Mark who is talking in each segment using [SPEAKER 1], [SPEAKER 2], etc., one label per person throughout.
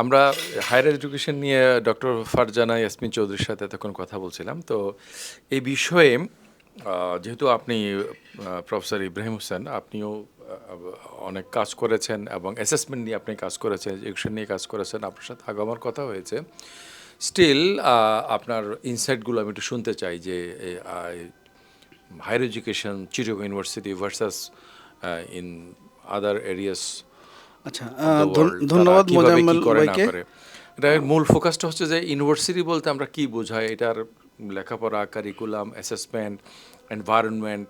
[SPEAKER 1] আমরা higher education নিয়ে doctor Farzana Yasmin চৌধুরীর সাথে তখন কথা বলছিলাম। তো এই বিষয়ে যেহেতু আপনি প্রফেসর ইব্রাহিম হোসেন, আপনিও অনেক কাজ করেছেন এবং অ্যাসেসমেন্ট নিয়ে আপনি কাজ করেছেন এডুকেশন নিয়ে কাজ করেছেন, আপনার সাথে আগামার কথা হয়েছে। স্টিল আপনার ইনসাইটগুলো আমি একটু শুনতে চাই যে higher education Chittagong university versus in other areas
[SPEAKER 2] আচ্ছা ধন্যবাদ মোজাম্মেল ভাইকে।
[SPEAKER 1] এটার মূল ফোকাসটা হচ্ছে যে ইউনিভার্সিটি বলতে আমরা কি বোঝাই? এটার লেখাপড়া কারিকুলাম অ্যাসেসমেন্ট এনভায়রনমেন্ট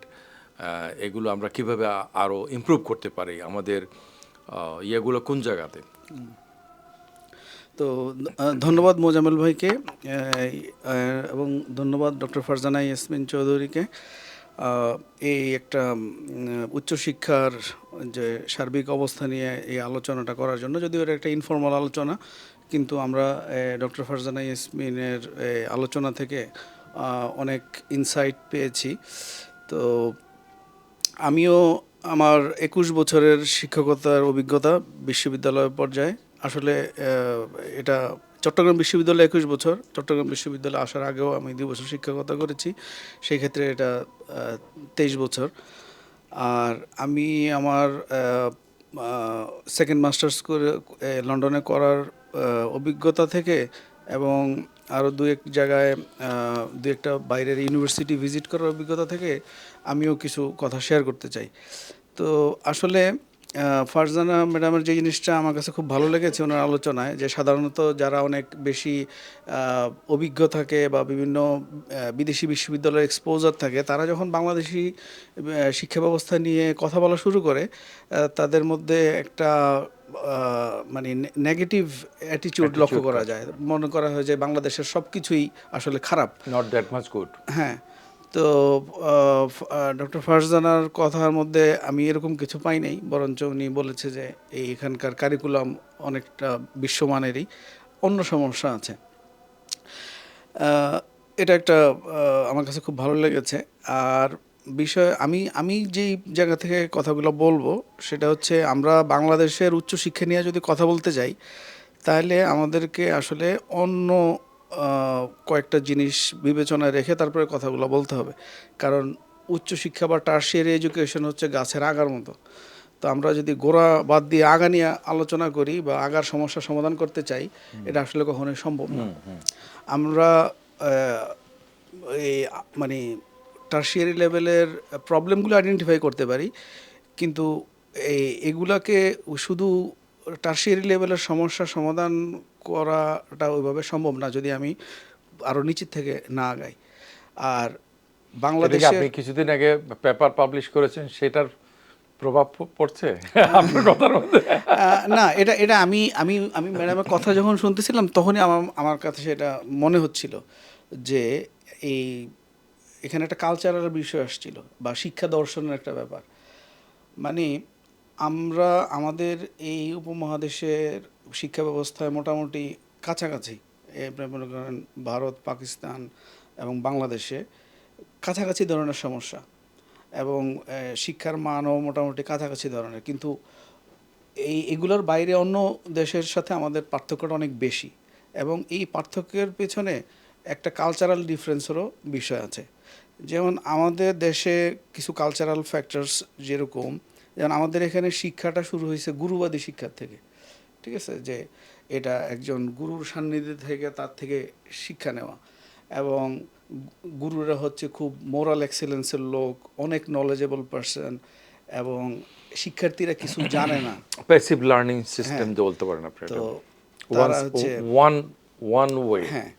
[SPEAKER 1] এগুলো আমরা কীভাবে আ- আরও ইমপ্রুভ করতে পারি আমাদের ইয়েগুলো কোন জায়গাতে?
[SPEAKER 2] তো ধন্যবাদ মোজামেল ভাইকে এবং ধন্যবাদ ডক্টর ফারজানা ইয়াসমিন চৌধুরীকে। এই একটা উচ্চশিক্ষার যে সার্বিক অবস্থা নিয়ে এই আলোচনাটা করার জন্য, যদিও এটা একটা ইনফর্মাল আলোচনা, কিন্তু আমরা ডক্টর ফারজানা ইয়াসমিনের আলোচনা থেকে অনেক ইনসাইট পেয়েছি। তো আমিও আমার একুশ বছরের শিক্ষকতার অভিজ্ঞতা বিশ্ববিদ্যালয় পর্যায়ে, আসলে এটা চট্টগ্রাম বিশ্ববিদ্যালয়ে একুশ বছর। চট্টগ্রাম বিশ্ববিদ্যালয়ে আসার আগেও আমি দুই বছর শিক্ষকতা করেছি। সেই ক্ষেত্রে এটা তেইশ বছর। আর আমি আমার সেকেন্ড মাস্টার্স করে লন্ডনে করার অভিজ্ঞতা থেকে এবং আরও দু এক জায়গায় দু একটা বাইরের ইউনিভার্সিটি ভিজিট করার অভিজ্ঞতা থেকে আমিও কিছু কথা শেয়ার করতে চাই। তো আসলে ফারজানা ম্যাডামের যে জিনিসটা আমার কাছে খুব ভালো লেগেছে ওনার আলোচনায় যে সাধারণত যারা অনেক বেশি অভিজ্ঞ থাকে বা বিভিন্ন বিদেশি বিশ্ববিদ্যালয়ের এক্সপোজার থাকে তারা যখন বাংলাদেশি শিক্ষা ব্যবস্থা নিয়ে কথা বলা শুরু করে তাদের মধ্যে একটা মানে নেগেটিভ অ্যাটিটিউড লক্ষ্য করা যায়। মনে করা হয় যে বাংলাদেশের সব কিছুই আসলে খারাপ।
[SPEAKER 1] নট দ্যাট মাচ গুড
[SPEAKER 2] হ্যাঁ। তো ডক্টর ফারজানার কথার মধ্যে আমি এরকম কিছু পাই নাই, বরঞ্চ উনি বলেছে যে এই এখানকার কারিকুলাম অনেকটা বিশ্বমানেরই, অন্য সমস্যা আছে। এটা একটা আমার কাছে খুব ভালো লেগেছে। আর বিষয়, আমি আমি যেই জায়গা থেকে কথাগুলো বলব, সেটা হচ্ছে আমরা বাংলাদেশের উচ্চশিক্ষা নিয়ে যদি কথা বলতে যাই, তাহলে আমাদেরকে আসলে অন্য কয়েকটা জিনিস বিবেচনায় রেখে তারপরে কথাগুলো বলতে হবে। কারণ উচ্চশিক্ষা বা টার্সিয়ারি এডুকেশন হচ্ছে গাছের আগার মতো। তো আমরা যদি গোড়া বাদ দিয়ে আগা নিয়ে আলোচনা করি বা আগার সমস্যা সমাধান করতে চাই এটা আসলে কখনোই সম্ভব না। আমরা এই মানে টার্সিয়ারি লেভেলের প্রবলেমগুলো আইডেন্টিফাই করতে পারি কিন্তু এই এগুলাকে শুধু টার্সিয়ারি লেভেলের সমস্যা সমাধান করাটা ওইভাবে সম্ভব না যদি আমি আরও নিচের থেকে না আগাই। আর
[SPEAKER 1] এদিকে
[SPEAKER 2] বাংলাদেশের
[SPEAKER 1] আপনি কিছুদিন আগে পেপার পাবলিশ করেছেন সেটার প্রভাব পড়ছে? আপনার কথার মধ্যে?
[SPEAKER 2] না এটা এটা আমি আমি আমি ম্যাডামের কথা যখন শুনতেছিলাম তখনই আমার আমার কাছে সেটা মনে হচ্ছিল যে এই এখানে একটা কালচারাল বিষয় আসছিল বা শিক্ষা দর্শনের একটা ব্যাপার। মানে আমরা আমাদের এই উপমহাদেশের শিক্ষা ব্যবস্থায় মোটামুটি কাছাকাছি। মনে করেন ভারত, পাকিস্তান এবং বাংলাদেশে কাছাকাছি ধরনের সমস্যা এবং শিক্ষার মানও মোটামুটি কাছাকাছি ধরনের। কিন্তু এই, এগুলোর বাইরে অন্য দেশের সাথে আমাদের পার্থক্যটা অনেক বেশি এবং এই পার্থক্যের পেছনে একটা কালচারাল ডিফারেন্সেরও বিষয় আছে। যেমন আমাদের দেশে কিছু কালচারাল ফ্যাক্টরস যেরকম, যেমন আমাদের এখানে শিক্ষাটা শুরু হয়েছে গুরুবাদী শিক্ষার থেকে। ঠিক আছে? যে এটা একজন গুরুর সান্নিধ্যে থেকে তার থেকে শিক্ষা নেওয়া। এবং গুরুরা হচ্ছে খুব মোরাল এক্সেলেন্সের লোক অনেক নলেজেবল পারসন এবং শিক্ষার্থীরা কিছু জানে না।
[SPEAKER 1] প্যাসিভ লার্নিং সিস্টেম বলতে পারেন আপনি
[SPEAKER 2] তো তারা হচ্ছে
[SPEAKER 1] ওয়ান ওয়ান ওয়ে
[SPEAKER 2] হ্যাঁ।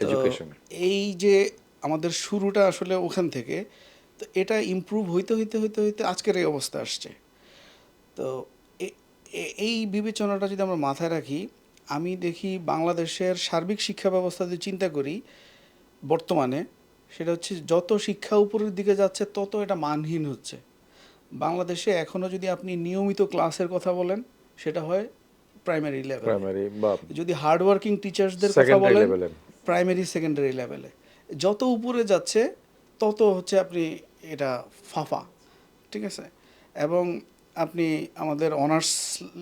[SPEAKER 1] এডুকেশন
[SPEAKER 2] এই যে আমাদের শুরুটা আসলে ওখান থেকে তো এটা ইমপ্রুভ হইতে হইতে হইতে হইতে আজকের এই অবস্থা আসছে। তো এই বিবেচনাটা যদি আমরা মাথায় রাখি আমি দেখি বাংলাদেশের সার্বিক শিক্ষা ব্যবস্থা যদি চিন্তা করি বর্তমানে সেটা হচ্ছে যত শিক্ষা উপরের দিকে যাচ্ছে তত এটা মানহীন হচ্ছে। বাংলাদেশে এখনও যদি আপনি নিয়মিত ক্লাসের কথা বলেন সেটা হয় প্রাইমারি লেভেল যদি হার্ডওয়ার্কিং টিচার্সদের কথা বলেন প্রাইমারি সেকেন্ডারি লেভেলে যত উপরে যাচ্ছে তত হচ্ছে আপনি এটা ফাফা ঠিক আছে? এবং আপনি আমাদের অনার্স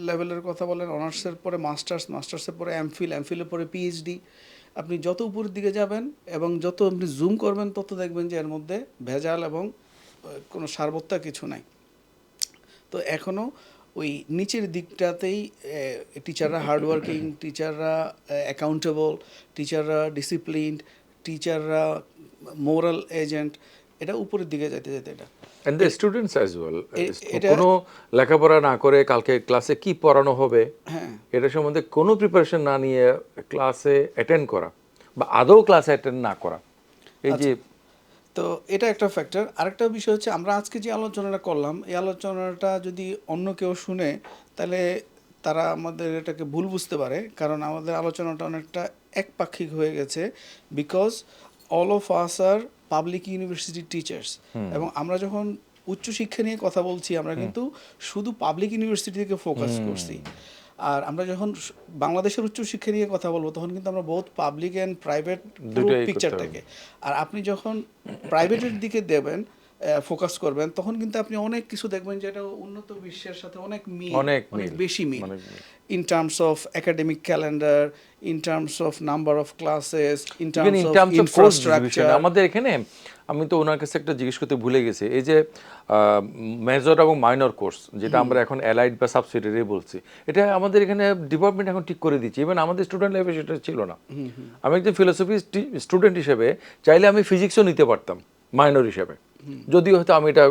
[SPEAKER 2] লেভেলের কথা বলেন অনার্সের পরে মাস্টার্স মাস্টার্সের পরে এমফিল এমফিলের পরে পিএইচডি আপনি যত উপরের দিকে যাবেন এবং যত আপনি জুম করবেন, তত দেখবেন যে এর মধ্যে ভেজাল এবং কোনো সারবত্তা কিছু নাই। তো এখনও ওই নিচের দিকটাতেই টিচাররা হার্ডওয়ার্কিং টিচাররা অ্যাকাউন্টেবল টিচাররা ডিসিপ্লিনড টিচাররা মোরাল এজেন্ট এটা উপরের দিকে যেতে যেতে এটা।
[SPEAKER 1] And the students as well
[SPEAKER 2] এটা-
[SPEAKER 1] কোনো লেখাপড়া না করে কালকে ক্লাসে কি পড়ানো হবে
[SPEAKER 2] হ্যাঁ।
[SPEAKER 1] এটা সম্বন্ধে কোনো প্রিপারেশন না নিয়ে ক্লাসে অ্যাটেন্ড করা বা আদৌ ক্লাসে অ্যাটেন্ড না করা। এই যে
[SPEAKER 2] তো এটা একটা ফ্যাক্টর আরেকটা বিষয় হচ্ছে আমরা আজকে যে আলোচনাটা করলাম এই আলোচনাটা যদি অন্য কেউ শুনে তাহলে তারা আমাদের এটাকে ভুল বুঝতে পারে কারণ আমাদের আলোচনাটা অনেকটা একপাক্ষিক হয়ে গেছে because all of us are public university teachers এবং আমরা যখন উচ্চশিক্ষা নিয়ে কথা বলছি আমরা কিন্তু শুধু পাবলিক ইউনিভার্সিটি থেকে ফোকাস করছি। আর আমরা যখন বাংলাদেশের উচ্চশিক্ষা নিয়ে কথা বলব তখন কিন্তু আমরা বহুত পাবলিক অ্যান্ড প্রাইভেট পিকচারটাকে আর আপনি যখন প্রাইভেটের দিকে দেবেন ফোকাস করবেন তখন কিন্তু আপনি অনেক কিছু দেখবেন যেটা উন্নত বিশ্বের সাথে অনেক মিল
[SPEAKER 1] অনেক
[SPEAKER 2] বেশি মিল। In terms of academic calendar in terms of number of classes in terms of infrastructure
[SPEAKER 1] আমাদের এখানে আমি তো ওনার কাছে একটা জিজ্ঞেস করতে ভুলে গেছি এই যে মেজর এবং মাইনর কোর্স যেটা আমরা এখন অ্যালাইড বা সাবসিডিয়ারি বলছি এটা আমাদের এখানে ডিপার্টমেন্ট এখন ঠিক করে দিচ্ছে। ইভেন আমাদের স্টুডেন্ট লাইফে সেটা ছিল না। আমি একজন ফিলোসফি স্টুডেন্ট হিসেবে চাইলে আমি ফিজিক্সও নিতে পারতাম মাইনর হিসেবে। যদিও হয়তো আমি এটা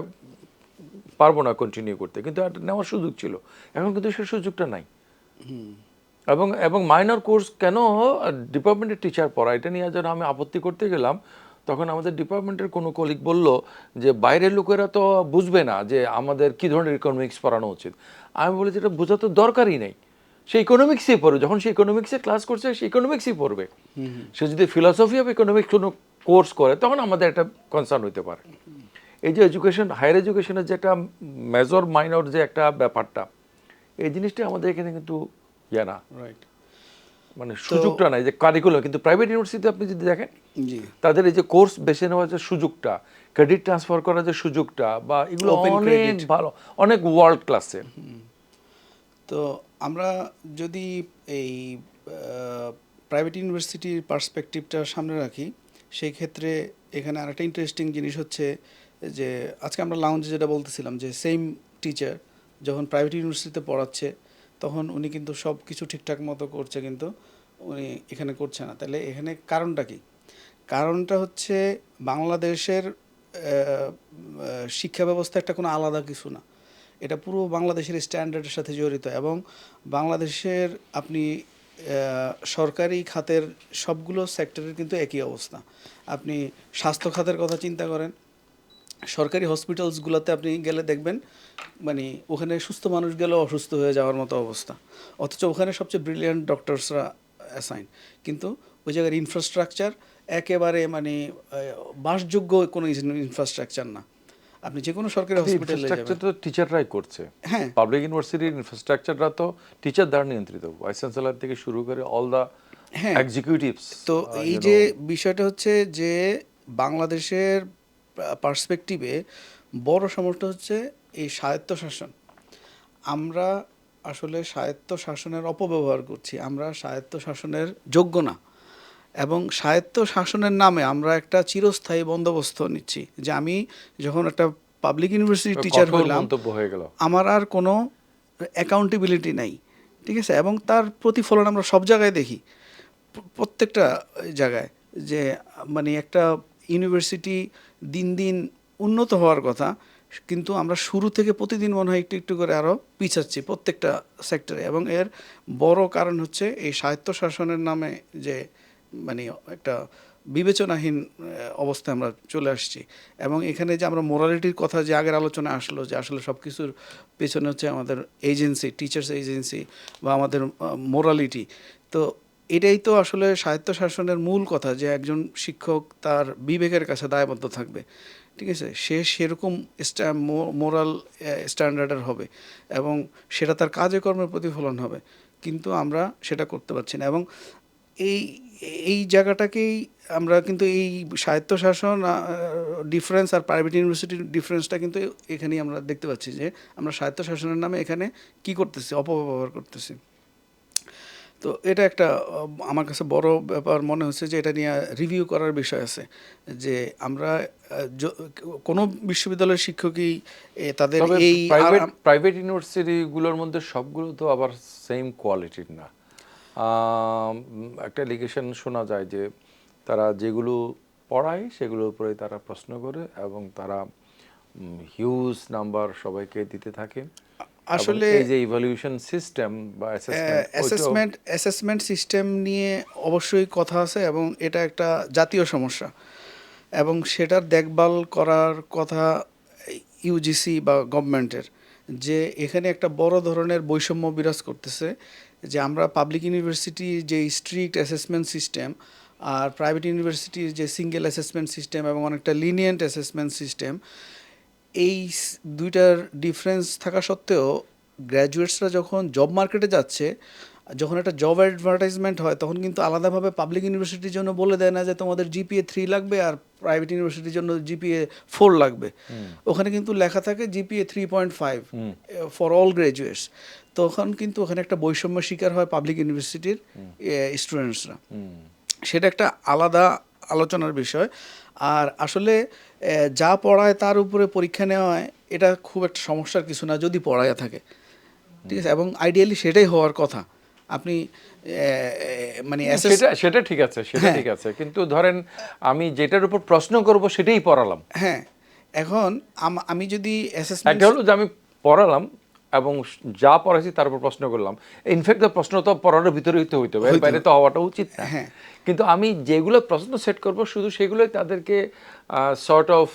[SPEAKER 1] পারব না কন্টিনিউ করতে কিন্তু এটা নেওয়ার সুযোগ ছিল। এখন কিন্তু সে সুযোগটা নাই। এবং এবং মাইনর কোর্স কেন ডিপার্টমেন্টের টিচার পড়া এটা নিয়ে যখন আমি আপত্তি করতে গেলাম তখন আমাদের ডিপার্টমেন্টের কোনো কলিগ বলল যে বাইরের লোকেরা তো বুঝবে না যে আমাদের কি ধরনের ইকোনমিক্স পড়ানো উচিত। আমি বলি যে এটা বোঝা তো দরকারই নেই। সে ইকোনমিক্সই পড়বে যখন সে ইকোনমিক্সে ক্লাস করছে সে ইকোনমিক্সই পড়বে। সে যদি ফিলসফি অফ ইকোনমিক্স কোনো কোর্স করে তখন আমাদের একটা কনসার্ন হতে পারে। এই যে এডুকেশন হায়ার এডুকেশনের যে একটা মেজর মাইনর যে একটা ব্যাপারটা এই জিনিসটা আমাদের এখানে কিন্তু ইয়ে না।
[SPEAKER 2] রাইট
[SPEAKER 1] মানে সুযোগটা নাই যে কারিকুলাম কিন্তু প্রাইভেট ইউনিভার্সিটিতে আপনি যদি দেখেন তাদের এই যে কোর্স বেছে নেওয়ার যে সুযোগটা ক্রেডিট ট্রান্সফার করার যে সুযোগটা বা এগুলো অনেক ভালো অনেক ওয়ার্ল্ড ক্লাসে
[SPEAKER 2] তো আমরা যদি এই প্রাইভেট ইউনিভার্সিটির পার্সপেক্টিভটা সামনে রাখি সেই ক্ষেত্রে এখানে আরেকটা ইন্টারেস্টিং জিনিস হচ্ছে যে আজকে আমরা লাউঞ্জে যেটা বলতেছিলাম যে সেম টিচার যখন প্রাইভেট ইউনিভার্সিটিতে পড়াচ্ছে, তখন উনি কিন্তু সব কিছু ঠিকঠাক মতো করছে কিন্তু উনি এখানে করছে না। তাহলে এখানে কারণটা কি? কারণটা হচ্ছে বাংলাদেশের শিক্ষা ব্যবস্থা একটা কোনো আলাদা কিছু না। এটা পুরো বাংলাদেশের স্ট্যান্ডার্ডের সাথে জড়িত এবং বাংলাদেশের আপনি সরকারি খাতের সবগুলো সেক্টরের কিন্তু একই অবস্থা। আপনি স্বাস্থ্য খাতের কথা চিন্তা করেন সরকারি হসপিটালসগুলোতে আপনি গেলে দেখবেন মানে ওখানে সুস্থ মানুষ গেলেও অসুস্থ হয়ে যাওয়ার মতো অবস্থা। অথচ ওখানে সবচেয়ে ব্রিলিয়ান্ট ডক্টরসরা অ্যাসাইন কিন্তু ওই জায়গার ইনফ্রাস্ট্রাকচার একেবারে মানে বাসযোগ্য কোনো ইনফ্রাস্ট্রাকচার না। আপনি যে কোনো সরকারি হসপিটালে যাবেন।
[SPEAKER 1] তো টিচাররাই করছে।
[SPEAKER 2] হ্যাঁ।
[SPEAKER 1] পাবলিক ইউনিভার্সিটির ইনফ্রাস্ট্রাকচারটা তো টিচার দ্বারা নিয়ন্ত্রিত। ভাইস চ্যান্সেলর থেকে শুরু করে অল
[SPEAKER 2] হ্যাঁ।
[SPEAKER 1] এক্সিকিউটিভস
[SPEAKER 2] তো এই যে বিষয়টা হচ্ছে যে বাংলাদেশের পার্সপেক্টিভে বড় সমস্যা হচ্ছে এই স্বায়ত্তশাসন। আমরা আসলে স্বায়ত্ত শাসনের অপব্যবহার করছি আমরা স্বায়ত্ত শাসনের যোগ্য না। এবং স্বায়ত্ত শাসনের নামে আমরা একটা চিরস্থায়ী বন্দোবস্ত নিচ্ছি যে আমি যখন একটা পাবলিক ইউনিভার্সিটি টিচার হইলাম
[SPEAKER 1] হয়ে
[SPEAKER 2] আমার আর কোনো অ্যাকাউন্টেবিলিটি নাই ঠিক আছে? এবং তার প্রতিফলন আমরা সব জায়গায় দেখি প্র- প্রত্যেকটা জায়গায় যে মানে একটা ইউনিভার্সিটি দিন দিন উন্নত হওয়ার কথা, কিন্তু আমরা শুরু থেকে প্রতিদিন মনে হয় একটু একটু করে আরও পিছাচ্ছি প্রত্যেকটা সেক্টরে এবং এর বড় কারণ হচ্ছে এই স্বায়ত্তশাসনের নামে যে মানে একটা বিবেচনাহীন অবস্থায় আমরা চলে আসছি। এবং এখানে যে আমরা মোরালিটির কথা যে আগের আলোচনা আসলো, যে আসলে সব কিছুর পেছনে হচ্ছে আমাদের এজেন্সি টিচার্স এজেন্সি বা আমাদের মোরালিটি তো এটাই তো আসলে স্বায়ত্তশাসনের মূল কথা যে একজন শিক্ষক তার বিবেকের কাছে দায়বদ্ধ থাকবে। ঠিক আছে? সে সেরকম মোরাল স্ট্যান্ডার্ডের হবে এবং সেটা তার কাজে কর্মের প্রতিফলন হবে। কিন্তু আমরা সেটা করতে পারছি না এবং এই এই জায়গাটাকেই আমরা কিন্তু এই স্বায়ত্তশাসন ডিফারেন্স আর প্রাইভেট ইউনিভার্সিটির ডিফারেন্সটা কিন্তু এখানেই আমরা দেখতে পাচ্ছি যে আমরা স্বায়ত্তশাসনের নামে এখানে কি করতেছি, অপব্যবহার করতেছি। তো এটা একটা আমার কাছে বড় ব্যাপার মনে হচ্ছে যে এটা নিয়ে রিভিউ করার বিষয় আছে যে আমরা কোনো বিশ্ববিদ্যালয়ের শিক্ষকই তাদের এই
[SPEAKER 1] প্রাইভেট ইউনিভার্সিটিগুলোর মধ্যে সবগুলো তো আবার সেম কোয়ালিটির না। একটা লিগেশন শোনা যায় যে তারা যেগুলো পড়ায় সেগুলোর উপরে তারা প্রশ্ন করে এবং তারা হিউজ নাম্বার সবাইকে দিতে থাকে।
[SPEAKER 2] আসলে
[SPEAKER 1] এই যে ইভ্যালুয়েশন সিস্টেম বা অ্যাসেসমেন্ট
[SPEAKER 2] অ্যাসেসমেন্ট অ্যাসেসমেন্ট সিস্টেম নিয়ে অবশ্যই কথা আছে এবং এটা একটা জাতীয় সমস্যা। এবং সেটার দেখভাল করার কথা ইউজিসি বা গভর্নমেন্টের যে এখানে একটা বড় ধরনের বৈষম্য বিরাজ করতেছে যে আমরা পাবলিক ইউনিভার্সিটি যে স্ট্রিক্ট অ্যাসেসমেন্ট সিস্টেম আর প্রাইভেট ইউনিভার্সিটির যে সিঙ্গেল অ্যাসেসমেন্ট সিস্টেম এবং অনেকটা লিনিয়েন্ট অ্যাসেসমেন্ট সিস্টেম এই দুইটার ডিফারেন্স থাকা সত্ত্বেও গ্র্যাজুয়েটসরা যখন জব মার্কেটে যাচ্ছে যখন একটা জব অ্যাডভার্টাইজমেন্ট হয় তখন কিন্তু আলাদাভাবে পাবলিক ইউনিভার্সিটির জন্য বলে দেয় না যে তোমাদের জিপিএ থ্রি লাগবে আর প্রাইভেট ইউনিভার্সিটির জন্য জিপিএ ফোর লাগবে। ওখানে কিন্তু লেখা থাকে GPA three point five for all graduates তখন কিন্তু ওখানে একটা বৈষম্য শিকার হয় পাবলিক ইউনিভার্সিটির স্টুডেন্টসরা সেটা একটা আলাদা আলোচনার বিষয়। আর আসলে যা পড়ায় তার উপরে পরীক্ষা নেওয়া হয় এটা খুব একটা সমস্যার কিছু না যদি পড়ায় থাকে। ঠিক আছে? এবং আইডিয়ালি সেটাই হওয়ার কথা। আপনি মানে
[SPEAKER 1] সেটা সেটা ঠিক আছে সেটা
[SPEAKER 2] হ্যাঁ।
[SPEAKER 1] ঠিক আছে। কিন্তু ধরেন আমি যেটার উপর প্রশ্ন করব সেটাই পড়ালাম।
[SPEAKER 2] হ্যাঁ। এখন আমি যদি অ্যাসেসমেন্ট
[SPEAKER 1] হলো যে আমি পড়ালাম এবং যা পড়াইছি তার উপর প্রশ্ন করলাম। ইনফ্যাক্ট প্রশ্ন তো পড়ানোর ভিতরে হইতে হইতে হবে বাইরে তো হওয়াটা উচিত না।
[SPEAKER 2] হ্যাঁ।
[SPEAKER 1] কিন্তু আমি যেগুলো প্রশ্ন সেট করব শুধু সেগুলোই তাদেরকে সর্ট অফ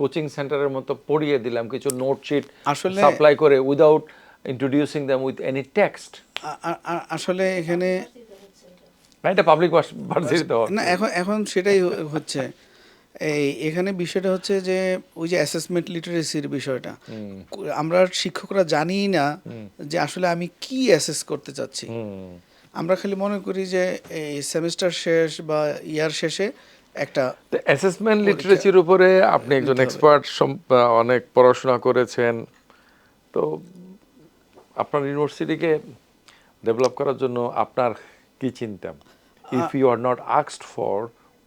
[SPEAKER 1] কোচিং সেন্টারের মতো পড়িয়ে দিলাম কিছু নোট শিট
[SPEAKER 2] আসলে-
[SPEAKER 1] সাপ্লাই করে without introducing them with any text
[SPEAKER 2] আসলে এখানে
[SPEAKER 1] না এটা পাবলিক
[SPEAKER 2] না এখন এখন সেটাই হচ্ছে। এই এখানে বিষয়টা হচ্ছে যে ওই যে অ্যাসেসমেন্ট লিটারেসির বিষয়টা। আমরা শিক্ষকরা জানি না যে আসলে আমি কি অ্যাসেস করতে চাচ্ছি। আমরা খালি মনে করি যে এই সেমিস্টার শেষ বা ইয়ার শেষে একটা
[SPEAKER 1] অ্যাসেসমেন্ট লিটারেচির উপরে আপনি একজন এক্সপার্ট অনেক পড়াশোনা করেছেন। তো আপনার ইউনিভার্সিটিকে ডেভেলপ করার জন্য আপনার কি চিন্তা? If you are not asked for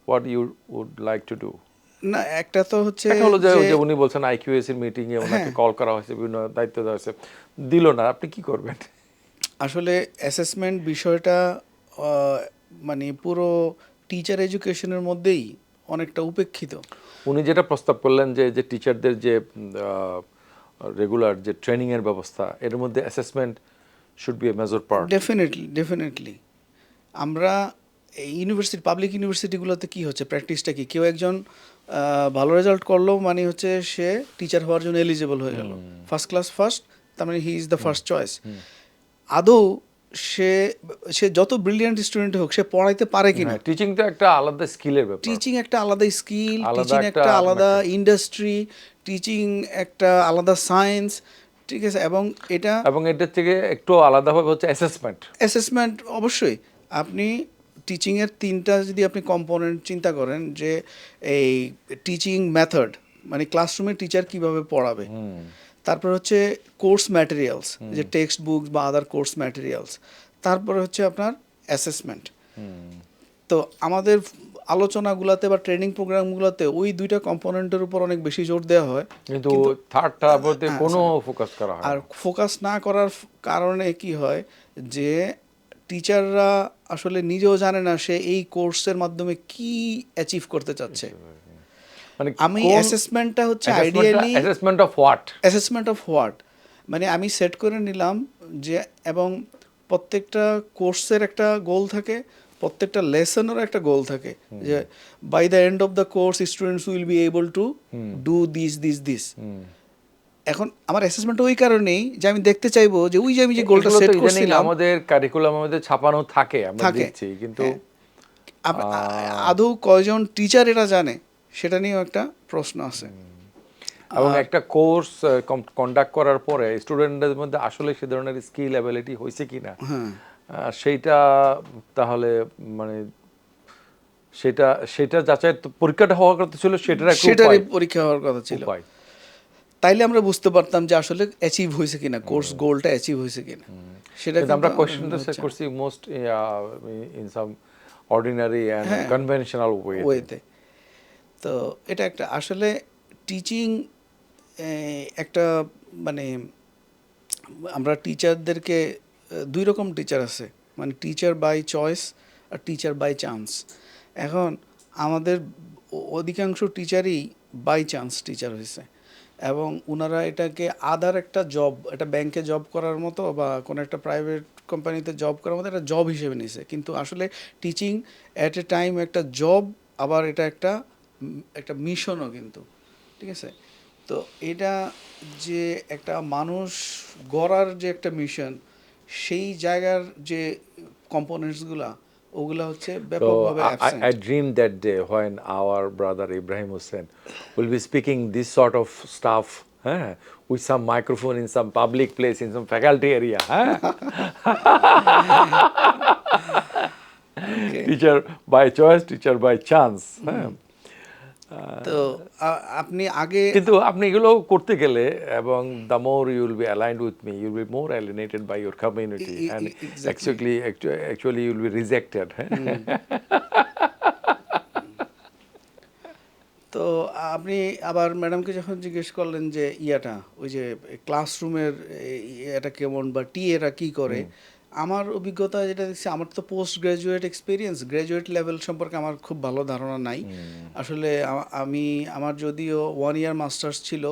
[SPEAKER 1] what you would like to do
[SPEAKER 2] না একটা তো হচ্ছে
[SPEAKER 1] একটা হলো যে উনি বলছেন আইকিউএস এর মিটিং এ ওনাকে কল করা হয়েছে বিভিন্ন দায়িত্ব দেওয়া হয়েছে। দিল না আপনি কি করবেন?
[SPEAKER 2] আসলে অ্যাসেসমেন্ট বিষয়টা মানে পুরো টিচার এডুকেশনের মধ্যেই অনেকটা উপেক্ষিত।
[SPEAKER 1] উনি যেটা প্রস্তাব করলেন যে যে টিচারদের যে রেগুলার যে ট্রেনিং এর ব্যবস্থা এর মধ্যে assessment should be a major part
[SPEAKER 2] definitely definitely আমরা এই ইউনিভার্সিটি পাবলিক ইউনিভার্সিটিগুলোতে কি হচ্ছে? প্র্যাকটিসটা কি? কেউ একজন ভালো রেজাল্ট করল মানে হচ্ছে সে টিচার হওয়ার জন্য এলিজিবল হয়ে গেল। ফার্স্ট ক্লাস ফার্স্ট তার মানে he is the first choice আদৌ সে সে যত ব্রিলিয়ান্ট স্টুডেন্ট হোক সে পড়াইতে পারে কিনা?
[SPEAKER 1] টিচিং তো একটা আলাদা স্কিলের ব্যাপার।
[SPEAKER 2] টিচিং একটা আলাদা স্কিল টিচিং
[SPEAKER 1] একটা
[SPEAKER 2] একটা আলাদা ইন্ডাস্ট্রি টিচিং একটা আলাদা সায়েন্স ঠিক আছে? এবং এটা
[SPEAKER 1] এবং এটার থেকে একটু আলাদাভাবে হচ্ছে অ্যাসেসমেন্ট
[SPEAKER 2] অ্যাসেসমেন্ট অবশ্যই। আপনি টিচিংয়ের তিনটা যদি আপনি কম্পোনেন্ট চিন্তা করেন যে এই টিচিং মেথড মানে ক্লাসরুমে টিচার কীভাবে পড়াবে? তারপর হচ্ছে কোর্স ম্যাটেরিয়ালস যে টেক্সট বুক বা আদার কোর্স ম্যাটেরিয়ালস। তারপরে হচ্ছে আপনার অ্যাসেসমেন্ট। তো আমাদের আলোচনাগুলোতে বা ট্রেনিং প্রোগ্রামগুলোতে ওই দুইটা কম্পোনেন্টের উপর অনেক বেশি জোর দেওয়া হয়।
[SPEAKER 1] কিন্তু থার্ডটা বলতে
[SPEAKER 2] হ্যাঁ,
[SPEAKER 1] কোনো ফোকাস করা হয়
[SPEAKER 2] আর ফোকাস না করার কারণে কি হয় যে টিচাররা আসলে নিজেও জানে না সে এই কোর্সের মাধ্যমে কি অ্যাচিভ করতে চাচ্ছে।
[SPEAKER 1] মানে
[SPEAKER 2] আমি অ্যাসেসমেন্টটা হচ্ছে ideally
[SPEAKER 1] assessment of what
[SPEAKER 2] assessment of what মানে আমি সেট করে নিলাম যে এবং প্রত্যেকটা কোর্সের একটা গোল থাকে প্রত্যেকটা লেসনেরও একটা গোল থাকে যে by the end of the course students will be able to do this this this এখন আমার অ্যাসেসমেন্ট ওই কারণেই যে আমি দেখতে চাইব যে ওই যে আমি যে গোলটা সেট করছিলাম
[SPEAKER 1] আমাদের কারিকুলাম আমাদের ছাপানো থাকে আমরা দেখছি। কিন্তু
[SPEAKER 2] হ্যাঁ। আদৌ কয়জন টিচার এটা জানে? সেটা নিয়েও একটা প্রশ্ন আছে।
[SPEAKER 1] এবং একটা কোর্স কন্ডাক্ট করার পরে স্টুডেন্টদের মধ্যে আসলে সে ধরনের স্কিল অ্যাবিলিটি হয়েছে কিনা
[SPEAKER 2] হ্যাঁ।
[SPEAKER 1] আহ, সেইটা তাহলে মানে সেটা সেটা যাচাই পরীক্ষাটা হওয়ার কথা ছিল সেটার
[SPEAKER 2] সেটারই পরীক্ষা হওয়ার কথা ছিল। তাইলে আমরা বুঝতে পারতাম যে আসলে অ্যাচিভ হয়েছে কিনা কোর্স গোলটা অ্যাচিভ হয়েছে কিনা। সেটা
[SPEAKER 1] আমরা
[SPEAKER 2] হচ্ছে। না।
[SPEAKER 1] করছি most in some ordinary and conventional way
[SPEAKER 2] ওয়েতে তো এটা একটা, আসলে টিচিং একটা মানে আমরা টিচারদেরকে দুই রকম টিচার আছে। মানে টিচার বাই চয়েস আর টিচার বাই চান্স এখন আমাদের অধিকাংশ টিচারই বাই চান্স টিচার হয়েছে এবং ওনারা এটাকে আদার একটা জব এটা ব্যাংকে জব করার মতো বা কোনো একটা প্রাইভেট কোম্পানিতে জব করার মতো একটা জব হিসেবে নিছে। কিন্তু আসলে টিচিং অ্যাট এ টাইম একটা জব আবার এটা একটা একটা মিশনও কিন্তু ঠিক আছে? তো এটা যে একটা মানুষ গড়ার যে একটা মিশন সেই জায়গার যে কম্পোনেন্টসগুলো ওগুলো হচ্ছে ব্যাপকভাবে
[SPEAKER 1] I dream that day when our brother Ibrahim Hossain will be speaking this of stuff হ্যাঁ with some microphone in some public place in some faculty area হ্যাঁ teacher by choice teacher by chance হ্যাঁ
[SPEAKER 2] তো আপনি আগে
[SPEAKER 1] কিন্তু আপনি এগুলো করতে গেলে এবং the more you will be aligned with me you'll be more alienated by your community and. Actually actually you'll be rejected হ্যাঁ
[SPEAKER 2] তো আপনি আবার ম্যাডামকে যখন জিজ্ঞেস করলেন যে ইয়াটা ওই যে ক্লাসরুমের এটা কেমন বা টি টিএরা কি করে? আমার অভিজ্ঞতা যেটা দেখছি আমার তো post graduate experience graduate level সম্পর্কে আমার খুব ভালো ধারণা নাই। আসলে আমি আমার যদিও ওয়ান ইয়ার মাস্টার্স ছিল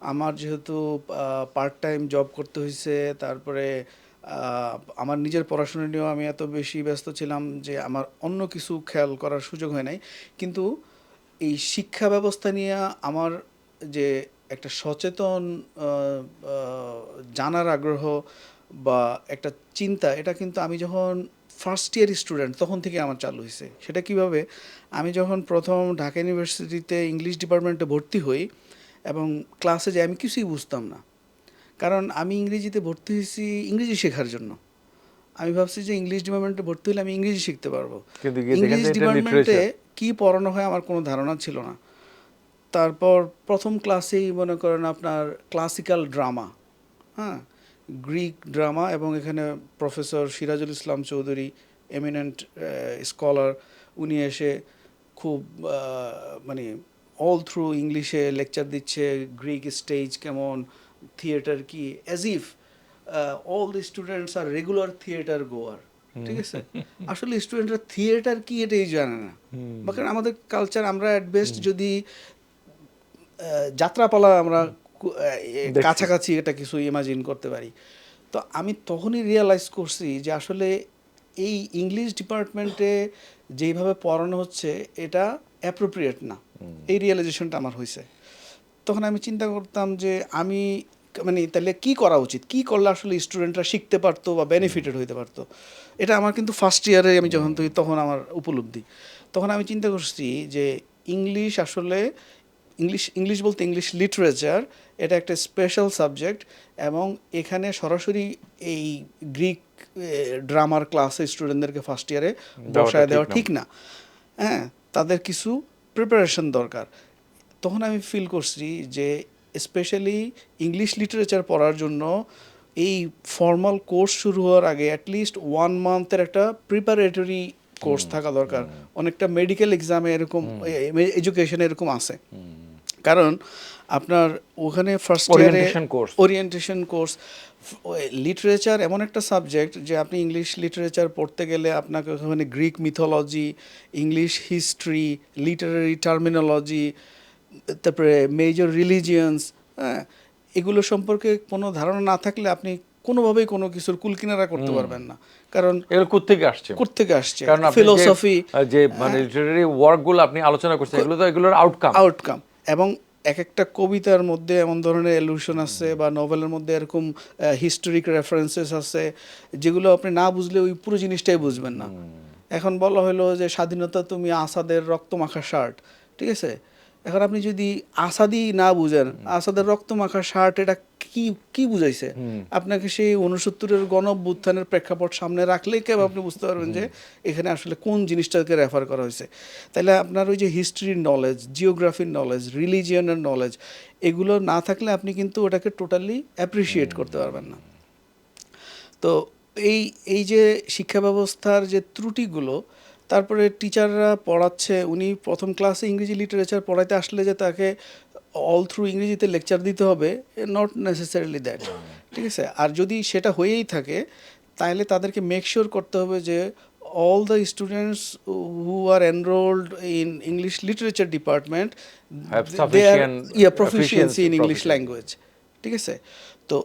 [SPEAKER 2] আমার যেহেতু পার্ট টাইম জব করতে হয়েছে তারপরে আমার নিজের পড়াশোনা নিয়েও আমি এত বেশি ব্যস্ত ছিলাম যে আমার অন্য কিছু খেয়াল করার সুযোগ হয় নাই। কিন্তু এই শিক্ষা ব্যবস্থা নিয়ে আমার যে একটা সচেতন জানার আগ্রহ বা একটা চিন্তা এটা কিন্তু আমি যখন ফার্স্ট ইয়ার স্টুডেন্ট তখন থেকে আমার চালু হয়েছে সেটা কীভাবে? আমি যখন প্রথম ঢাকা ইউনিভার্সিটিতে ইংলিশ ডিপার্টমেন্টে ভর্তি হই এবং ক্লাসে যে আমি কিছুই বুঝতাম না। কারণ আমি ইংরেজিতে ভর্তি হয়েছি ইংরেজি শেখার জন্য। আমি ভাবছি যে ইংলিশ ডিপার্টমেন্টে ভর্তি হলে আমি ইংরেজি শিখতে পারব।
[SPEAKER 1] কিন্তু
[SPEAKER 2] ইংলিশ ডিপার্টমেন্টে। কি পড়ানো হয় আমার কোনো ধারণা ছিল না। তারপর প্রথম ক্লাসেই মনে করেন আপনার ক্লাসিক্যাল ড্রামা হ্যাঁ? গ্রিক ড্রামা এবং এখানে professor Sirajul Islam Chowdhury eminent scholar উনি এসে খুব মানে অল থ্রু ইংলিশে লেকচার দিচ্ছে গ্রিক স্টেজ কেমন থিয়েটার কি as if all the students are regular theatre goer ঠিক আছে? আসলে স্টুডেন্টরা থিয়েটার কি এটাই জানে না। বা কারণ আমাদের কালচার আমরা অ্যাট বেস্ট যদি যাত্রাপালা আমরা। কাছাকাছি এটা কিছু ইমাজিন করতে পারি। তো আমি তখনই রিয়েলাইজ করছি যে আসলে এই ইংলিশ ডিপার্টমেন্টে যেইভাবে পড়ানো হচ্ছে এটা অ্যাপ্রোপ্রিয়েট না। এই রিয়েলাইজেশনটা আমার হয়েছে তখন আমি চিন্তা করতাম যে আমি মানে তাহলে কি করা উচিত? কি করলে আসলে স্টুডেন্টরা শিখতে পারতো বা বেনিফিটেড হইতে পারতো? এটা আমার কিন্তু ফার্স্ট ইয়ারে আমি যখন তুই তখন আমার উপলব্ধি। তখন আমি চিন্তা করছি যে ইংলিশ আসলে ইংলিশ ইংলিশ বলতে ইংলিশ লিটারেচার এটা একটা স্পেশাল সাবজেক্ট এবং এখানে সরাসরি এই গ্রিক ড্রামার ক্লাসে স্টুডেন্টদেরকে ফার্স্ট ইয়ারে বসায় দেওয়া
[SPEAKER 1] ঠিক
[SPEAKER 2] না। হ্যাঁ তাদের কিছু প্রিপারেশন দরকার। তখন আমি ফিল করছি যে স্পেশালি ইংলিশ লিটারেচার পড়ার জন্য এই ফর্মাল কোর্স শুরু হওয়ার আগে অ্যাটলিস্ট ওয়ান মান্থের একটা প্রিপারেটরি কোর্স থাকা দরকার। অনেকটা মেডিকেল এক্সামে এরকম এডুকেশনে এরকম আছে। কারণ আপনার ওখানে ফার্স্ট ইয়ারে ওরিয়েন্টেশন কোর্স লিটারেচার এমন একটা সাবজেক্ট যে আপনি ইংলিশ লিটারেচার পড়তে গেলে আপনাকে ওখানে Greek mythology English history literary terminology তারপরে মেজর রিলিজিয়ান্স হ্যাঁ এগুলো সম্পর্কে কোনো ধারণা না থাকলে আপনি কোনোভাবেই কোনো কিছুর কুলকিনারা করতে পারবেন না। কারণ
[SPEAKER 1] এগুলো কোথেকে আসছে?
[SPEAKER 2] কোত্থেকে আসছে?
[SPEAKER 1] কারণ
[SPEAKER 2] ফিলোসফি
[SPEAKER 1] যে মানে লিটারারি ওয়ার্কগুলো আপনি আলোচনা করছেন এগুলো তো এগুলোর আউটকাম
[SPEAKER 2] আউটকাম এবং এক একটা কবিতার মধ্যে এমন ধরনের এলুশন আছে বা নভেলের মধ্যে এরকম হিস্টোরিক রেফারেন্সেস আছে যেগুলো আপনি না বুঝলে ওই পুরো জিনিসটাই বুঝবেন না। এখন বলা হলো যে স্বাধীনতা তুমি আসাদের রক্ত মাখা শার্ট ঠিক আছে? এখন আপনি যদি আসাদি না বুঝেন আসাদের রক্ত মাখা শার্ট এটা কি কি বুঝাইছে? আপনাকে সেই উনসত্তরের গণ অভ্যুত্থানের প্রেক্ষাপট সামনে রাখলেই কেউ আপনি বুঝতে পারবেন যে এখানে আসলে কোন জিনিসটাকে রেফার করা হয়েছে। তাহলে আপনার ওই যে হিস্ট্রির নলেজ জিওগ্রাফির নলেজ রিলিজিয়নের নলেজ এগুলো না থাকলে আপনি কিন্তু ওটাকে টোটালি অ্যাপ্রিসিয়েট করতে পারবেন না। তো এই এই যে শিক্ষা ব্যবস্থার যে ত্রুটিগুলো তারপরে টিচাররা পড়াচ্ছে উনি প্রথম ক্লাসে ইংরেজি লিটারেচার পড়াইতে আসলে যে তাকে অল থ্রু ইংরেজিতে লেকচার দিতে হবে নট নেসেসারিলি দ্যাট ঠিক আছে? আর যদি সেটা হয়েই থাকে তাহলে তাদেরকে মেক শিওর করতে হবে যে all the students who are enrolled in English literature department
[SPEAKER 1] Have
[SPEAKER 2] they are ya proficiency in English language ঠিক আছে? তো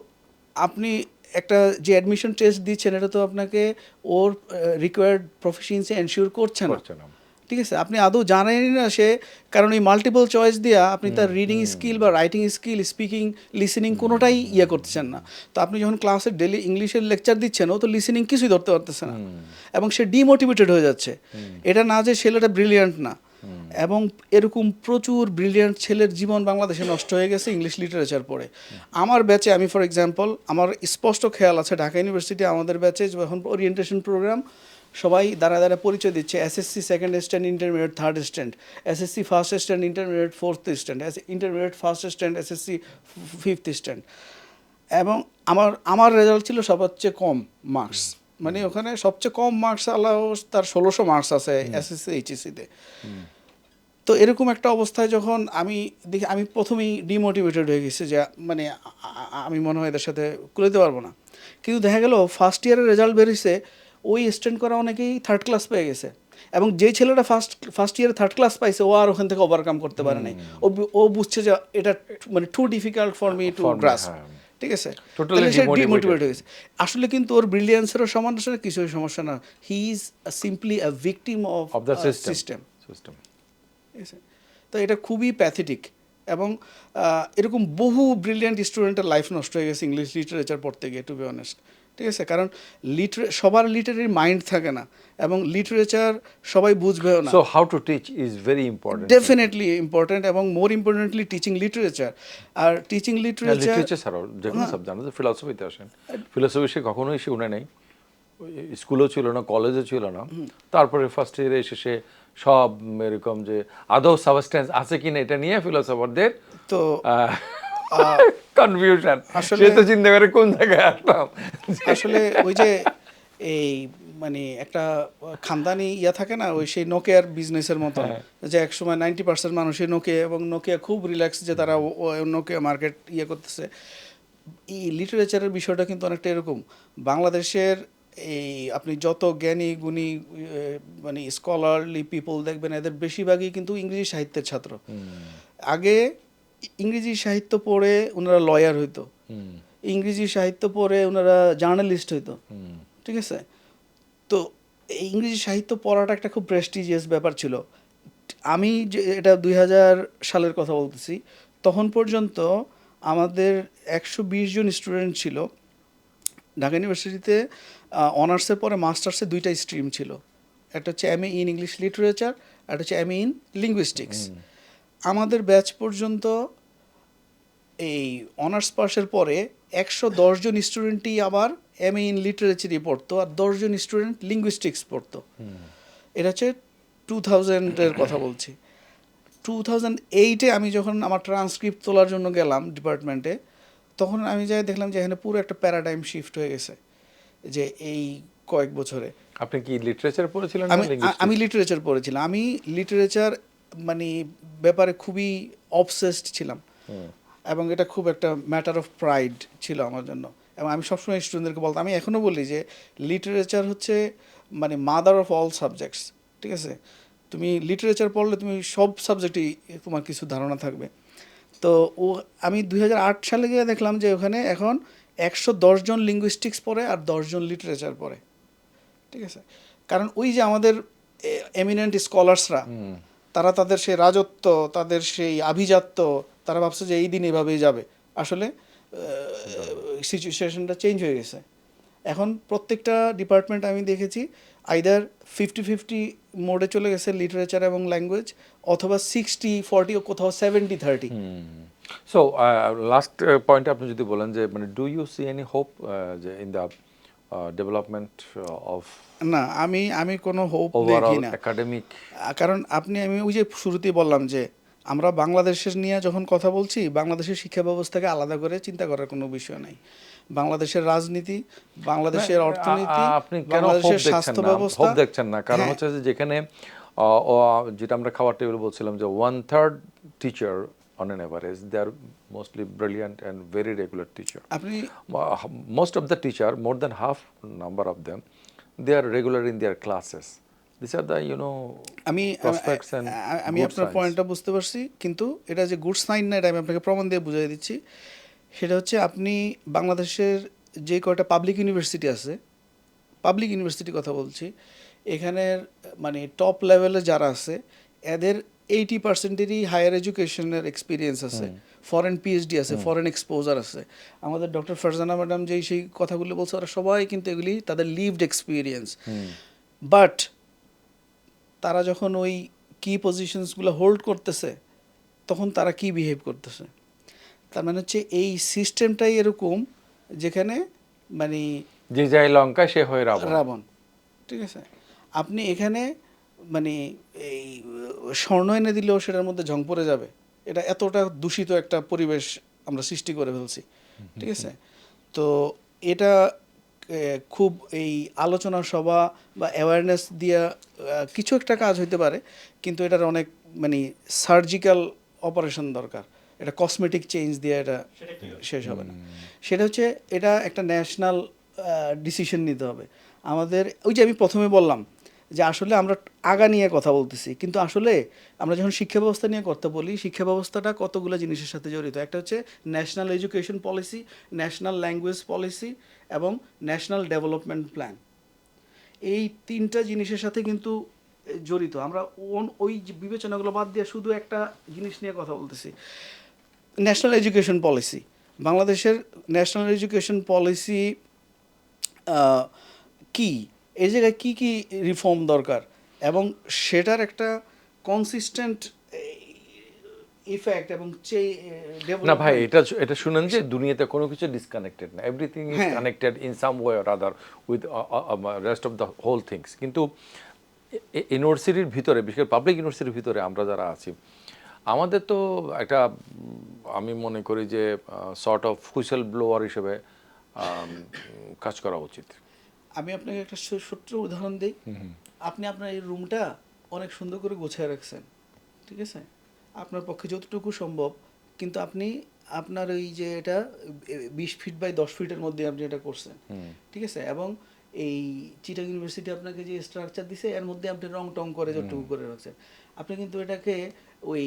[SPEAKER 2] আপনি একটা যে অ্যাডমিশন টেস্ট দিচ্ছেন এটা তো আপনাকে ওর রিকোয়ার্ড প্রফিসিয়েন্সি এনশিওর করছে না।
[SPEAKER 1] করছে না।
[SPEAKER 2] ঠিক আছে? আপনি আদৌ জানেনই না সে কারণ এই মাল্টিপল চয়েস দিয়া আপনি তার রিডিং স্কিল বা রাইটিং স্কিল স্পিকিং লিসেনিং কোনোটাই ইয়ে করতেছেন না। তো আপনি যখন ক্লাসে ডেলি ইংলিশের লেকচার দিচ্ছেন ও তো লিসেনিং কিছুই ধরতে পারতেছে না। এবং সে ডিমোটিভেটেড হয়ে যাচ্ছে। এটা না যে ছেলেটা ব্রিলিয়ান্ট না। এবং এরকম প্রচুর ব্রিলিয়ান্ট ছেলের জীবন বাংলাদেশে নষ্ট হয়ে গেছে ইংলিশ লিটারেচার পড়ে। আমার ব্যাচে আমি ফর এক্সাম্পল আমার স্পষ্ট খেয়াল আছে ঢাকা ইউনিভার্সিটি আমাদের ব্যাচে যখন ওরিয়েন্টেশন প্রোগ্রাম সবাই দাঁড়া দাঁড়া পরিচয় দিচ্ছে SSC second stand intermediate third stand SSC first stand intermediate fourth stand intermediate first stand SSC fifth stand এবং আমার আমার রেজাল্ট ছিল সবচেয়ে কম মার্কস মানে ওখানে সবচেয়ে কম মার্কস আল্লাহ তার ষোলোশো মার্কস আছে এসএসসি এইচএসসিতে তো। এরকম একটা অবস্থায় যখন আমি দেখি আমি প্রথমেই ডিমোটিভেটেড হয়ে গেছি যে মানে আমি মনে হয় এদের সাথে কুলাইতে পারব না। কিন্তু দেখা গেল ফার্স্ট ইয়ারের রেজাল্ট বেরিয়েছে ওই স্ট্যান্ড করা অনেকেই থার্ড ক্লাস পেয়ে গেছে। এবং যে ছেলেটা ফার্স্ট ফার্স্ট ইয়ারে থার্ড ক্লাস পাইছে ও আর ওখান থেকে ওভারকাম করতে পারে নাই। ও ও বুঝছে যে এটা মানে too difficult for me to grasp
[SPEAKER 1] হ্যাঁ।
[SPEAKER 2] ঠিক আছে. ডিমোটিভেট হয়ে গেছে আসলে কিন্তু ওর ব্রিলিয়েন্সেরও সমস্যা না কিছুই সমস্যা না। He is simply a victim of
[SPEAKER 1] system.
[SPEAKER 2] System ঠিক আছে? তো এটা খুবই প্যাথেটিক এবং এরকম বহু ব্রিলিয়ান্ট স্টুডেন্টের লাইফ নষ্ট হয়ে গেছে ইংলিশ লিটারেচার পড়তে গিয়ে টু বি অনেস্ট ঠিক আছে? কারণ লিটারে সবার লিটারেরি মাইন্ড থাকে না এবং লিটারেচার সবাই বুঝবেও না।
[SPEAKER 1] So how to teach is very important.
[SPEAKER 2] Definitely important এবং মোর ইম্পর্টেন্টলি টিচিং লিটারেচার আর টিচিং লিটারেচার
[SPEAKER 1] লিটারেচার ছাড়াও যে কোনো সাবজেক্ট আমাদের ফিলসফিতে আসেন। ফিলসফি সে কখনোই সে উনে নেই। স্কুলেও ছিল না কলেজে ছিল না। তারপরে ফার্স্ট ইয়ারে এসে সে সব এরকম যে আদৌ সাবস্টেন্স আছে কিনা এটা নিয়ে ফিলোসফারদের
[SPEAKER 2] তো
[SPEAKER 1] কনফিউশন
[SPEAKER 2] আসলে-
[SPEAKER 1] সে তো চিন্তা করে কোন জায়গায় আসলাম?
[SPEAKER 2] আসলে ওই যে এই মানে একটা খানদানি ইয়া থাকে না ওই সেই নোকিয়ার বিজনেসের মতো যে এক সময় নাইনটি পার্সেন্ট মানুষই নোকিয়া এবং নোকিয়া খুব রিল্যাক্স যে তারা নোকিয়া মার্কেট ইয়ে করতেছে। এই লিটারেচারের বিষয়টা কিন্তু অনেকটা এরকম। বাংলাদেশের এই আপনি যত জ্ঞানী গুণী মানে স্কলারলি পিপল দেখবেন এদের বেশিরভাগই কিন্তু ইংরেজি সাহিত্যের ছাত্র। আগে ইংরেজি সাহিত্য পড়ে ওনারা লয়ার হইতো। ইংরেজি সাহিত্য পড়ে ওনারা জার্নালিস্ট হইতো। ঠিক আছে? তো ইংরেজি সাহিত্য পড়াটা একটা খুব প্রেস্টিজিয়াস ব্যাপার ছিল। আমি যে এটা দুই হাজার সালের কথা বলতেছি। তখন পর্যন্ত আমাদের একশো বিশ জন স্টুডেন্ট ছিল। ঢাকা ইউনিভার্সিটিতে অনার্সের পরে মাস্টার্সে দুইটা স্ট্রিম ছিল। একটা হচ্ছে এম ইন ইংলিশ লিটারেচার একটা হচ্ছে এম ইন লিঙ্গুইস্টিক্স আমাদের ব্যাচ পর্যন্ত এই অনার্স পাসের পরে একশো দশজন স্টুডেন্টই আবার এম ইন লিটারেচারই পড়তো আর দশজন স্টুডেন্ট লিঙ্গুইস্টিক্স পড়তো। এটা হচ্ছে টু থাউজেন্ডের কথা বলছি। টু থাউজেন্ড এইটে আমি যখন আমার ট্রান্সক্রিপ্ট তোলার জন্য গেলাম ডিপার্টমেন্টে তখন আমি যাই দেখলাম যে এখানে পুরো একটা প্যারাডাইম শিফট হয়ে গেছে যে এই কয়েক বছরে।
[SPEAKER 1] আপনি কি লিটারেচার পড়েছিলেন
[SPEAKER 2] আমি আমি লিটারেচার পড়েছিলাম। আমি লিটারেচার মানে ব্যাপারে খুবই অবসেসড ছিলাম। এবং এটা খুব একটা ম্যাটার অফ প্রাইড ছিল আমার জন্য। এবং আমি সবসময় স্টুডেন্টদেরকে বলতাম আমি এখনও বলি যে লিটারেচার হচ্ছে মানে মাদার অফ অল সাবজেক্টস ঠিক আছে? তুমি লিটারেচার পড়লে তুমি সব সাবজেক্টেই তোমার কিছু ধারণা থাকবে। তো ও আমি দু হাজার আট সালে গিয়ে দেখলাম যে ওখানে এখন একশো জন লিঙ্গুইস্টিক্স পড়ে আর দশজন লিটারেচার পড়ে। ঠিক আছে? কারণ ওই যে আমাদের এমিনেন্ট স্কলার্সরা তারা তাদের সেই রাজত্ব, তাদের সেই আভিজাত্য, তারা ভাবছে যে এই দিন এভাবেই যাবে। আসলে সিচুয়েশনটা চেঞ্জ হয়ে গেছে। এখন প্রত্যেকটা ডিপার্টমেন্ট আমি দেখেছি আইদার ফিফটি ফিফটি মোডে চলে গেছে লিটারেচার এবং ল্যাঙ্গুয়েজ অথবা সিক্সটি ফর্টি ও কোথাও seventy thirty
[SPEAKER 1] so last point আপনি যদি বলেন যে মানে do you see any hope যে ইন দ্য ডেভেলপমেন্ট অফ
[SPEAKER 2] না আমি আমি কোনো হোপ দেখি না।
[SPEAKER 1] একাডেমিক
[SPEAKER 2] কারণ আপনি আমি ওই যে শুরুতেই বললাম যে আমরা বাংলাদেশের নিয়ে যখন কথা বলছি বাংলাদেশের শিক্ষা ব্যবস্থাকে আলাদা করে চিন্তা করার কোনো বিষয় নাই। বাংলাদেশের রাজনীতি বাংলাদেশের অর্থনীতি
[SPEAKER 1] আপনি কেন
[SPEAKER 2] বাংলাদেশের স্বাস্থ্য ব্যবস্থা।
[SPEAKER 1] দেখছেন না? কারণ
[SPEAKER 2] হ্যাঁ,
[SPEAKER 1] হচ্ছে যে যেখানে যেটা আমরা খাবার টেবিল বলছিলাম যে one third teacher on an average they are mostly brilliant and very regular teacher
[SPEAKER 2] আপনি
[SPEAKER 1] most of the teacher more than half number of them they are regular in their classes. These are the you know
[SPEAKER 2] আমি
[SPEAKER 1] and
[SPEAKER 2] আমি আপনার. পয়েন্টটা বুঝতে পারছি কিন্তু এটা যে গুড সাইন না এটা আমি আপনাকে প্রমাণ দিয়ে বুঝিয়ে দিচ্ছি। সেটা হচ্ছে আপনি বাংলাদেশের যে কয়টা পাবলিক ইউনিভার্সিটি আছে পাবলিক ইউনিভার্সিটি কথা বলছি এখানের মানে টপ লেভেলে যারা আছে এদের এইটি পার্সেন্টেরই হায়ার এডুকেশনের এক্সপিরিয়েন্স আছে। ফরেন পিএইচডি আছে ফরেন এক্সপোজার আছে। আমাদের ডক্টর ফারজানা ম্যাডাম যেই সেই কথাগুলো বলছে ওরা সবাই কিন্তু এগুলি তাদের লিভড এক্সপিরিয়েন্স বাট তারা যখন ওই কি পজিশনসগুলো হোল্ড করতেছে তখন তারা কি বিহেভ করতেছে? তার মানে হচ্ছে এই সিস্টেমটাই এরকম যেখানে মানে
[SPEAKER 1] যে যায় লঙ্কা সে হয়ে রাবণ।
[SPEAKER 2] রাবণ। ঠিক আছে? আপনি এখানে মানে এই স্বর্ণ এনে দিলেও সেটার মধ্যে ঝং পড়ে যাবে। এটা এতটা দূষিত একটা পরিবেশ আমরা সৃষ্টি করে ফেলছি। ঠিক আছে? তো এটা খুব এই আলোচনা সভা বা অ্যাওয়ারনেস দিয়া কিছু একটা কাজ হইতে পারে কিন্তু এটার অনেক মানে সার্জিক্যাল অপারেশন দরকার। এটা কসমেটিক চেঞ্জ দিয়ে এটা শেষ হবে না। সেটা হচ্ছে এটা একটা ন্যাশনাল ডিসিশন নিতে হবে। আমাদের ওই যে আমি প্রথমে বললাম যে আসলে আমরা আগা নিয়ে কথা বলতেছি। কিন্তু আসলে আমরা যখন শিক্ষা ব্যবস্থা নিয়ে কথা বলি, শিক্ষা ব্যবস্থাটা কতগুলো জিনিসের সাথে জড়িত? একটা হচ্ছে national education policy national language policy এবং ন্যাশনাল ডেভেলপমেন্ট প্ল্যান এই তিনটা জিনিসের সাথে কিন্তু জড়িত। আমরা ওন- ওই বিবেচনাগুলো বাদ দিয়ে শুধু একটা জিনিস নিয়ে কথা বলতেছি। ন্যাশনাল এডুকেশন পলিসি বাংলাদেশের ন্যাশনাল এডুকেশন পলিসি কি? এই জায়গায় কী কী রিফর্ম দরকার? এবং সেটার একটা কনসিস্টেন্ট ইফেক্ট এবং চে
[SPEAKER 1] না ভাই এটা এটা শুনেন যে দুনিয়াতে কোনো কিছু ডিসকানেক্টেড না। Everything is. Connected in some way or other with rest of the whole things কিন্তু ইউনিভার্সিটির ভিতরে বিশেষ করে পাবলিক ইউনিভার্সিটির ভিতরে আমরা যারা আছি আমাদের তো একটা আমি মনে করি যে সর্ট অফ হুইসেল ব্লোয়ার হিসেবে কাজ করা উচিত।
[SPEAKER 2] আমি আপনাকে একটা ছোট্ট উদাহরণ দিই। আপনি আপনার এই রুমটা অনেক সুন্দর করে গোছায় রাখছেন ঠিক আছে? আপনার পক্ষে যতটুকু সম্ভব কিন্তু আপনি আপনার ওই যে এটা বিশ ফিট বাই দশ ফিটের মধ্যে আপনি এটা করছেন ঠিক আছে? এবং এই চিটাং ইউনিভার্সিটি আপনাকে যে স্ট্রাকচার দিছে এর মধ্যে আপনি রং টং করে যতটুকু করে রাখছেন। আপনি কিন্তু এটাকে ওই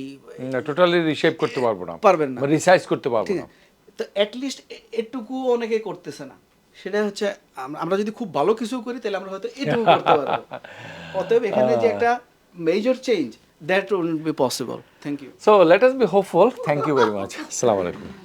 [SPEAKER 1] টোটালি রিশেপ করতে পারব না।
[SPEAKER 2] পারবেন না।
[SPEAKER 1] রিসাইজ করতে পারব না।
[SPEAKER 2] তো অ্যাটলিস্ট এটুকু অনেকে করতেছে না। সেটা হচ্ছে আমরা যদি খুব ভালো কিছু করি তাহলে আমরা হয়তো এটুকু করতে পারব। অতএব এখানে যে একটা major change that will be possible thank you
[SPEAKER 1] so let us be hopeful thank you very much আসসালামু alaikum.